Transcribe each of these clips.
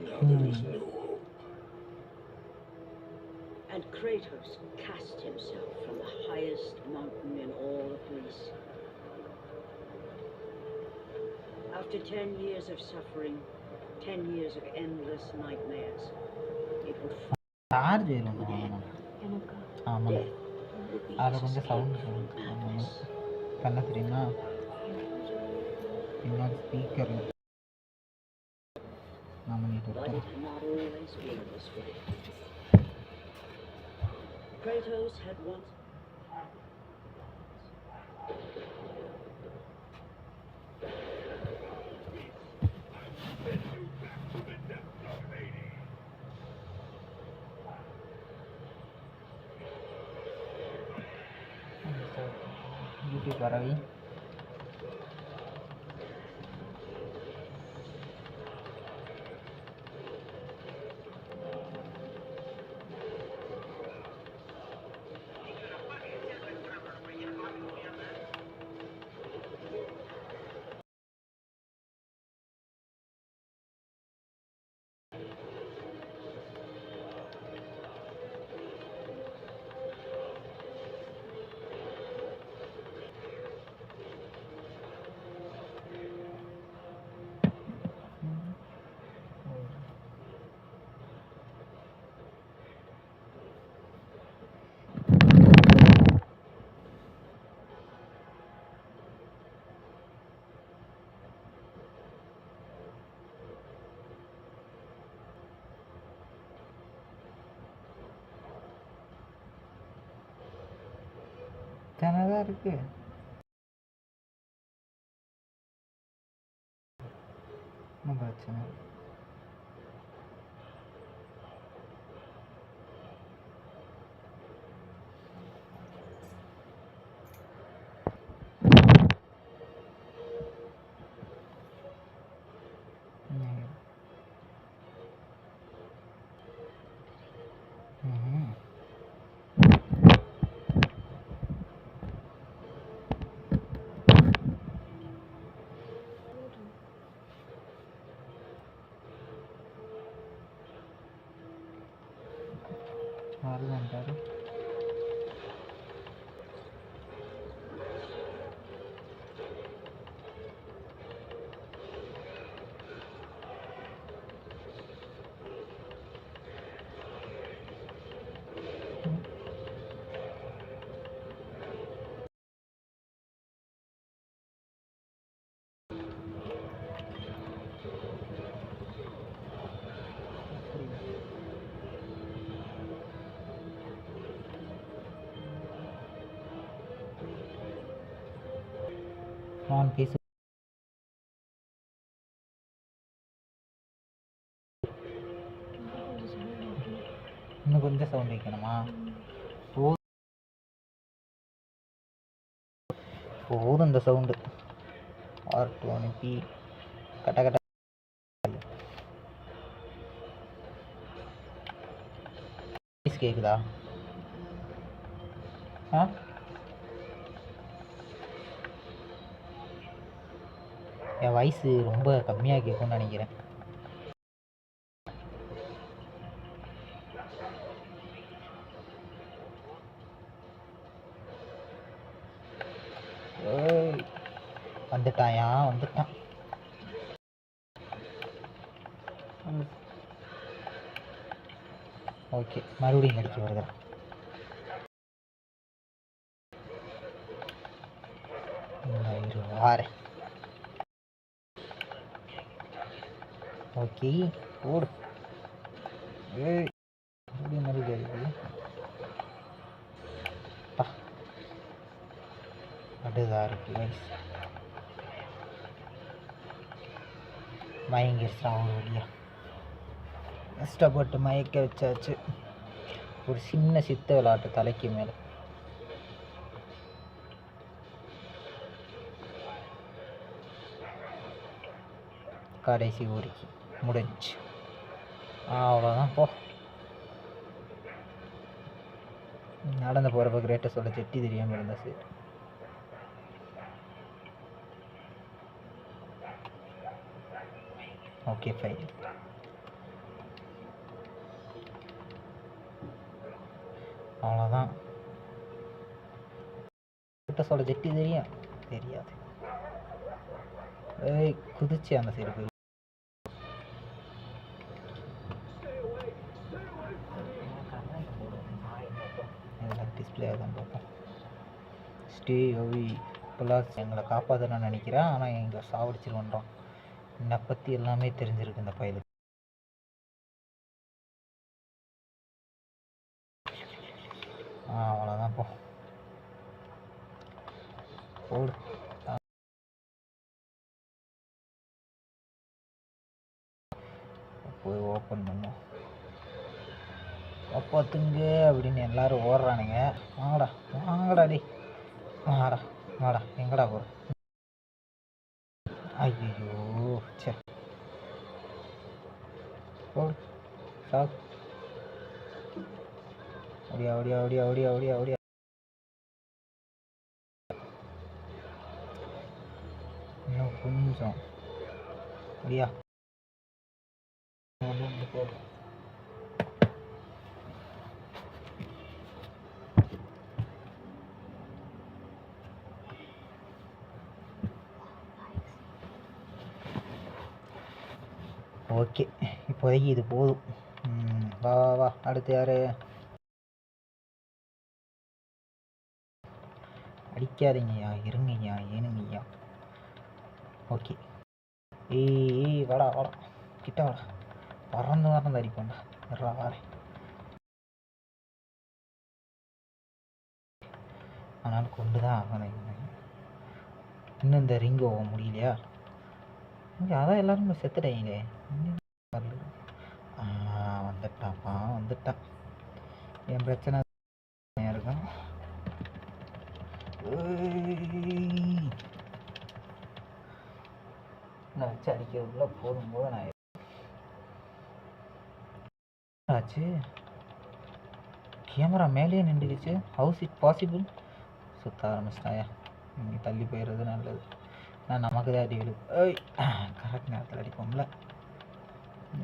Now there is no hope. And Kratos cast himself from the highest mountain in all of Greece. After ten years of suffering, ten years of endless nightmares, it would charge இல்லைங்க எனக்கா ஆமாங்க death would be அதில் his கொஞ்சம் escape sound from madness. பண்ண தெரியுமா பின்னாடி speaker I did not always feel this way. Kratos had once. Para bien. தானே இருக்கு. ஒன்றும் பிரச்சனை நாம் பேச இன்னும் கொஞ்சம் சவுண்ட் வைக்கணுமா போதும் இந்த சவுண்டு ஆர் டூ அனுப்பி கட்ட கட்ட. கேக்குதா? கேட்குதா ஆ? என் வயசு ரொம்ப கம்மியாக கேட்கும்னு நினைக்கிறேன். வந்துட்டாயா? வந்துட்டான். ஓகே மறுபடியும் நடிக்க வருகிறேன். வாரேன். ஓகே ஓடு ஏய் மறுபடியும் மறுபடியும் அடுதா இருக்கு guys. மயங்கிடுச்சான் ஒரு கஷ்டப்பட்டு மயக்க வச்சாச்சு. ஒரு சின்ன சித்த விளாட்டு தலைக்கு மேலே. கடைசி ஊருக்கு முடிஞ்சு. அவ்வளோதான் போ. நடந்து போகிறப்ப கிரேட்டஸோட செட்டி தெரியாமல் இருந்தா சரி. ஓகே ஃபைன் அவ்வளோதான் கிரேட்டஸோட செட்டி தெரியும் தெரியாது. ஏய் குதிச்சு அந்த சைடு போய் ஸ்டே அவி இப்போல்லாம் எங்களை காப்பாற்றணும்னு நினைக்கிறேன். ஆனால் எங்களை சாவடிச்சிருவோன்றான் என்னை பற்றி எல்லாமே தெரிஞ்சிருக்கு இந்த பயலுக்கு. அவ்வளோதான் போ. போடு. போய் ஓப்பன் பண்ணும் காப்பாத்துங்க அப்படின்னு எல்லாரும் ஓடுறானுங்க. வாங்கடா வாங்கடா டே வாடா வாடா எங்கடா போ ஐயோ சே போடு சாக் ஓடியா ஓடியா ஓடியா ஓடியா ஓடியா ஓடியா. இன்னும் கொஞ்சம். ஓடியா. போடு ஓகே இப்போதைக்கு இது போதும். வா வா வா அடுத்து யார்? அடிக்காதீங்கய்யா இருங்கய்யா ஏனுங்கய்யா. ஓகே. ஏய் ஏய் வாடா வாடா. கிட்ட வாடா. பறந்து பறந்து அடிப்போம்டா வர்றா வாரேன் ஆனால் கொண்டு தான் ஆகணும் இன்னும் இந்த ரிங் போக முடியலையா? இங்கே அதான் எல்லாருமே செத்துட்டாங்களே வந்துட்டாப்பா வந்துட்டான் என் பிரச்சனை இருக்கும் நான் வச்சு அடிக்கிறதுக்குள்ள போதும் போது நான் ஆச்சு. கேமரா மேலேயே நின்றுக்குச்சு ஹவுஸ் இட் பாசிபிள் சுத்த ஆரம்பிச்சிட்டாயா? நீ தள்ளி போயிடுறது நல்லது. நான் நமக்கு தான் அடி விழுது கரெக்ட் நேரத்தில் அடிப்போம்ல.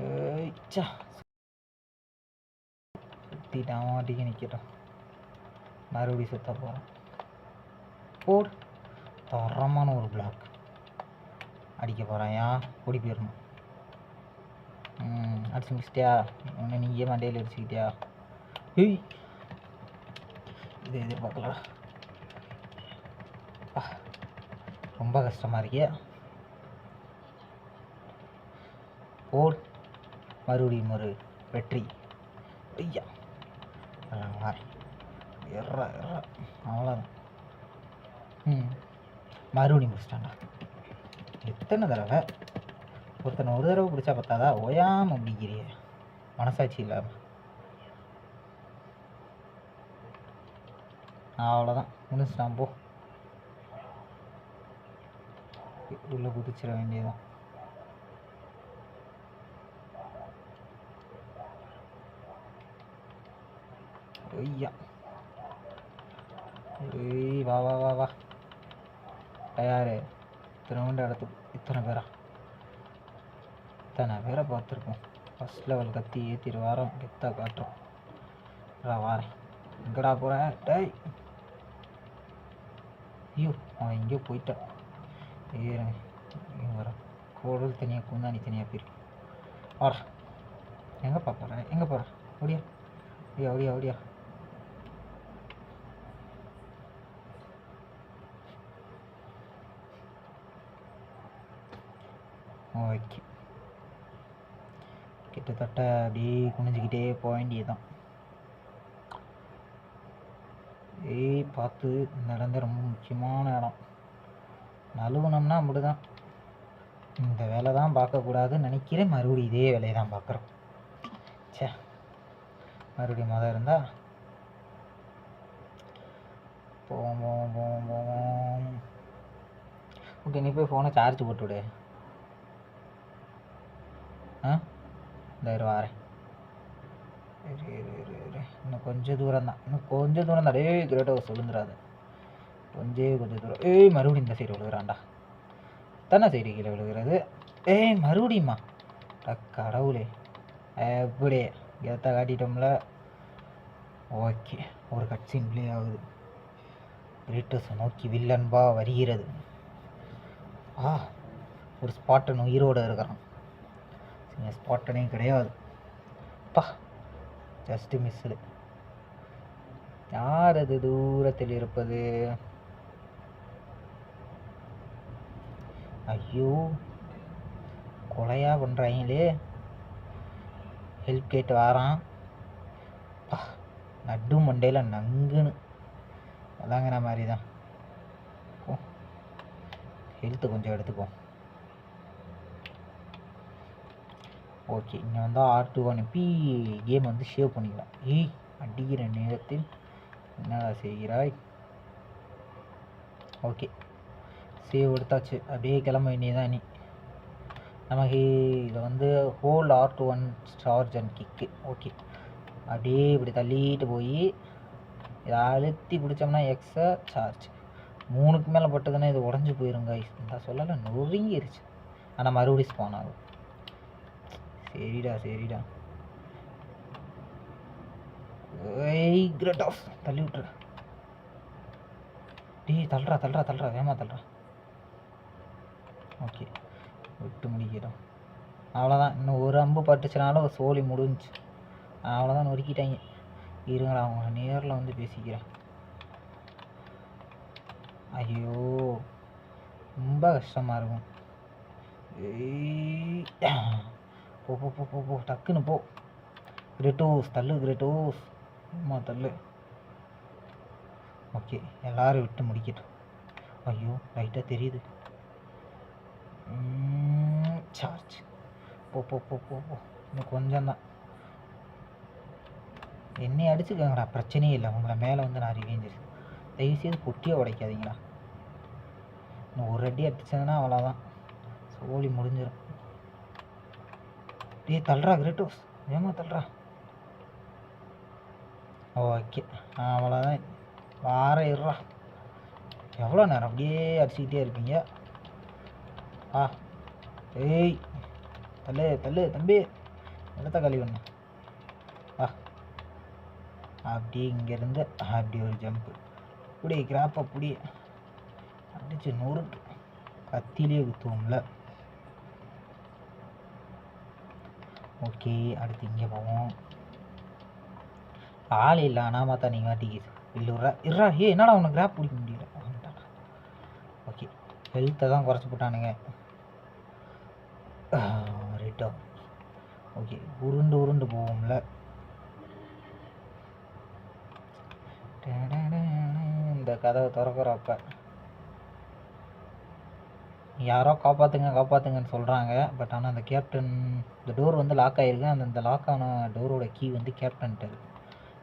ஏய் அவன் சுற்றிட்டான் அடிக்க நிற்கட்டும் மறுபடியும் சுத்த போகிறான் போடு தரமான ஒரு பிளாக் அடிக்க போகிறாயா ஓடி போயிடணும் அடிச்சு முடிச்சிட்டியா ஒன்று நீயே மண்டையில் அடிச்சுக்கிட்டியா ஏய் இதை எதிர்பார்க்கலடா ரொம்ப கஷ்டமாக இருக்கியா போல் மறுபடியும் ஒரு வெற்றி. ஐயா. எல்லாம் வாரேன் அவ்வளோதான் ம். மறுபடியும் பிடிச்சிட்டாண்டா எத்தனை தடவை? ஒருத்தனை ஒரு தடவை பிடிச்சா பார்த்தாதா ஓயாமல் அப்படிங்கிறிய மனசாட்சி இல்லாமல் அவ்வளோதான் முடிச்சிட்டான் போ. உள்ளே குதிச்சிட வேண்டியதான் ஐயா. ஏய் வா வா வா வா. தயாரு இத்தனை இடத்துக்கு இத்தனை பேரா? இத்தனை பேரை பார்த்துருக்கோம் ஃபஸ்ட் லெவல் கத்தி ஏற்றிட்டு வாரம் கெத்தாக காட்டுறோம். வா வாரேன். எங்கடா போகிறேன் டேய். ஐயோ அவன் எங்கேயோ போயிட்டான். ஏறுங்க இங்கே வர. குடல் தனியாக குந்தாணி தனியாக போயிருக்கு. வாடா. எங்கே பார்ப்பறேன் எங்கே போகிறேன் ஓடியா. ஒடியா ஓடியா ஓடியா. ஓகே. கிட்டத்தட்ட அப்படியே குனிஞ்சிக்கிட்டே போக வேண்டியதுதான். ஏய் பார்த்து இந்த இடம் தான் ரொம்ப முக்கியமான இடம். நழுவுனோம்னா அப்படிதான். இந்த வேலை தான் பார்க்கக்கூடாதுன்னு நினைக்கிறேன் மறுபடியும் இதே வேலையை தான் பார்க்குறோம். ச்சே மறுபடியும் மொதல் இருந்தா? போவோம் போவோம் போவோம் போவோம். ஓகே நீ போய் ஃபோனை சார்ஜ் போட்டு விடு ஆ இந்த இரு வாரேன் இரு, இரு, இரு, இரு. இன்னும் கொஞ்சம் தூரம் தான் இன்னும் கொஞ்சம் தூரம் தான் டேய் கிரேட்டோ சொல்லுந்துடாத கொஞ்சம் கொஞ்சம் தூரம். ஏய் மறுபடியும் இந்த சைடு விழுகிறான்டா. தானே சைடு கீழே விழுகிறது? ஏய் மறுபடியுமா? கடவுளே. எப்படி ஏத்த காட்டிட்டோம்ல. ஓகே ஒரு கட்சின் பிளே ஆகுது கிரேட்டஸை நோக்கி வில்லன்பா வருகிறது. ஆ ஒரு ஸ்பாட்டன் உயிரோடு இருக்கிறான். ஸ்பாட்டனே கிடையாது. பா ஜஸ்ட்டு மிஸ்ஸு யார் அது தூரத்தில் இருப்பது? ஐயோ கொலையாக பண்ணுறாங்களே ஹெல்ப் கேட்டு வாரான். பா நடு மண்டையில் நங்குன்னு. அதாங்கிற மாதிரி தான் ஹெல்த்து கொஞ்சம் எடுத்துக்குவோம் ஓகே இங்கே வந்தால் ஆர் டூ அனுப்பி கேம் வந்து சேவ் பண்ணிக்கலாம். ஏய் அடிக்கிற நேரத்தில் என்னடா செய்கிறாய்? ஓகே சேவ் எடுத்தாச்சு. அப்படியே கிளம்ப வேண்டியதான் நீ நமக்கு இதை வந்து hole R two one charge and kick okay அப்படியே இப்படி தள்ளிட்டு போய் இதை அழுத்தி பிடிச்சோம்னா எக்ஸ்ட்ரா சார்ஜ் மூணுக்கு மேலே பட்டதுன்னா இது உடஞ்சி போயிருங்க இந்த சொல்லலை நொறுங்கிருச்சு. ஆனால் மறுபடியும் ஸ்பான் ஆகும். சரிடா சரிடா. ஏய் கிரேட் ஆஃப் தள்ளி விட்டுற டேய் தள்ளுறா தள்ளுறா தள்ளுறா வேமா தள்ளுறா ஓகே விட்டு முடிக்கிறோம். அவ்வளோதான் இன்னும் ஒரு அம்பு பட்டுச்சுனாலும் சோழி முடிஞ்சுச்சு. அவ்வளோதான் நொறுக்கிட்டாங்க. இருங்கடா அவங்க நேரில் வந்து பேசிக்கிறேன். ஐயோ ரொம்ப கஷ்டமாக இருக்கும். ஏய் போ போ போ போ போ டக்குன்னு போ. கிரெட்டோஸ் தள்ளு கிரெட்டோஸ் அம்மா தள்ளு. ஓகே எல்லாரும் விட்டு முடிக்கட்டும். ஐயோ லைட்டாக தெரியுது. சார்ஜ் போ போ போ போ போ. இன்னும் கொஞ்சம் தான் என்னை அடிச்சுக்கோங்கடா பிரச்சனையே இல்லை. உங்களை மேலே வந்து நான் ரிவேஞ்சஸ் தயவுசெய்து பொட்டியை உடைக்காதீங்களா இன்னும் ஒரு அடி அடிச்சதுன்னா அவ்வளோதான் சோழி முடிஞ்சிடும் டே தள்ளுறா கிரேட்டோஸ். ஏமா தள்ளுறா ஓகே. அவ்வளோதான் வார இருறா எவ்வளோ நேரம்? அப்படியே அடிச்சுக்கிட்டே இருப்பீங்க. ஆ ஏய் தள்ளு தள்ளு தம்பி. இடத்த கழி ஒன்று வா. அப்படி இங்கேருந்து அப்படி ஒரு ஜம்ப்பு இப்படி கிராப்பை புடி. அடிச்சு நொறுக்கு. கத்திலே குத்துவோம்ல. ஓகே அடுத்து இங்கே போவோம். ஆள் இல்லை ஆனால் பார்த்தா நீங்கள் வாட்டிக்கு இல்லைறா இருறா ஏ என்னடா உனக்கு கிராப் பிடிக்க முடியல? ஓகே ஹெல்த்தை தான் குறைச்சி போட்டானுங்க. ரைட்டா ஓகே உருண்டு உருண்டு போவோம்ல. இந்த கதவை திறக்கிறப்ப. யாரோ காப்பாற்றுங்க காப்பாற்றுங்கன்னு சொல்கிறாங்க பட் ஆனால் அந்த கேப்டன் இந்த டோர் வந்து லாக் ஆகிருக்கு அந்த இந்த லாக் ஆன டோரோட கீ வந்து கேப்டன்ட்டு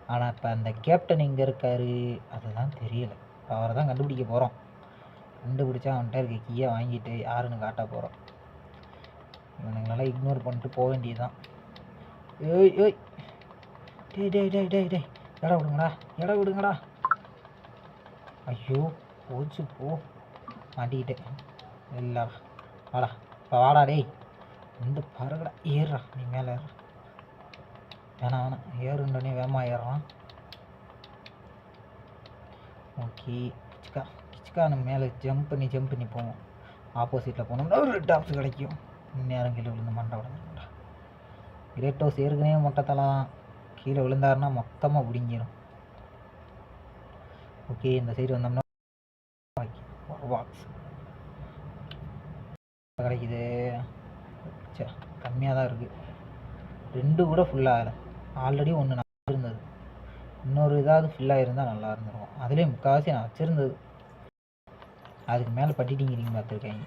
ஆனால் இப்போ அந்த கேப்டன் எங்கே இருக்காரு? அதுதான் தெரியல. இப்போ அவரை தான் கண்டுபிடிக்க போகிறோம் கண்டுபிடிச்சா அவன்கிட்ட இருக்க கீயை வாங்கிட்டு யாருன்னு காட்ட போகிறோம் இவனுங்களெல்லாம் இக்னோர் பண்ணிட்டு போக வேண்டியதுதான். ஏய் ஏய். டேய் டேய் டேய் டேய் டேய். இடம் விடுங்கடா இடம் விடுங்கடா. ஐயோ போச்சு போ. மாட்டிக்கிட்டேன். இல்லை. வாடா. இப்போ வாடா டேய். வந்து பாருங்கடா ஏறுறா நீ மேலே ஏறுறா வேணாம் வேணாம். ஏறுண்டனே வேகமா ஏறுறான் ஓகே. கிச்சுக்கா. கிச்சுக்கா நம்ம மேலே ஜம்ப் பண்ணி ஜம்ப் பண்ணி போவோம். ஆப்போசிட்டில் போனோம்னா ஒரு டாப்ஸ் கிடைக்கும். நேரம் கீழே விழுந்து மண்டை லேட் ஹவுஸ் ஏற்கனவே மொட்டத்தலை தான் கீழே விழுந்தாருன்னா மொத்தமாக பிடிங்கிடும் ஓகே இந்த சைடு வந்தோம்னா பாக்ஸ் கிடைக்குது சே கம்மியாக தான் இருக்குது ரெண்டு கூட ஃபுல்லாக ஆல்ரெடி ஒன்று நான் வச்சுருந்தது இன்னொரு இதாவது ஃபுல்லாக இருந்தால் நல்லா இருந்திருக்கும். அதுலேயும் முக்கால்வாசி நான் வச்சுருந்தது. அதுக்கு மேலே பட்டிட்டிங்கிறீங்க பார்த்துருக்கேன்.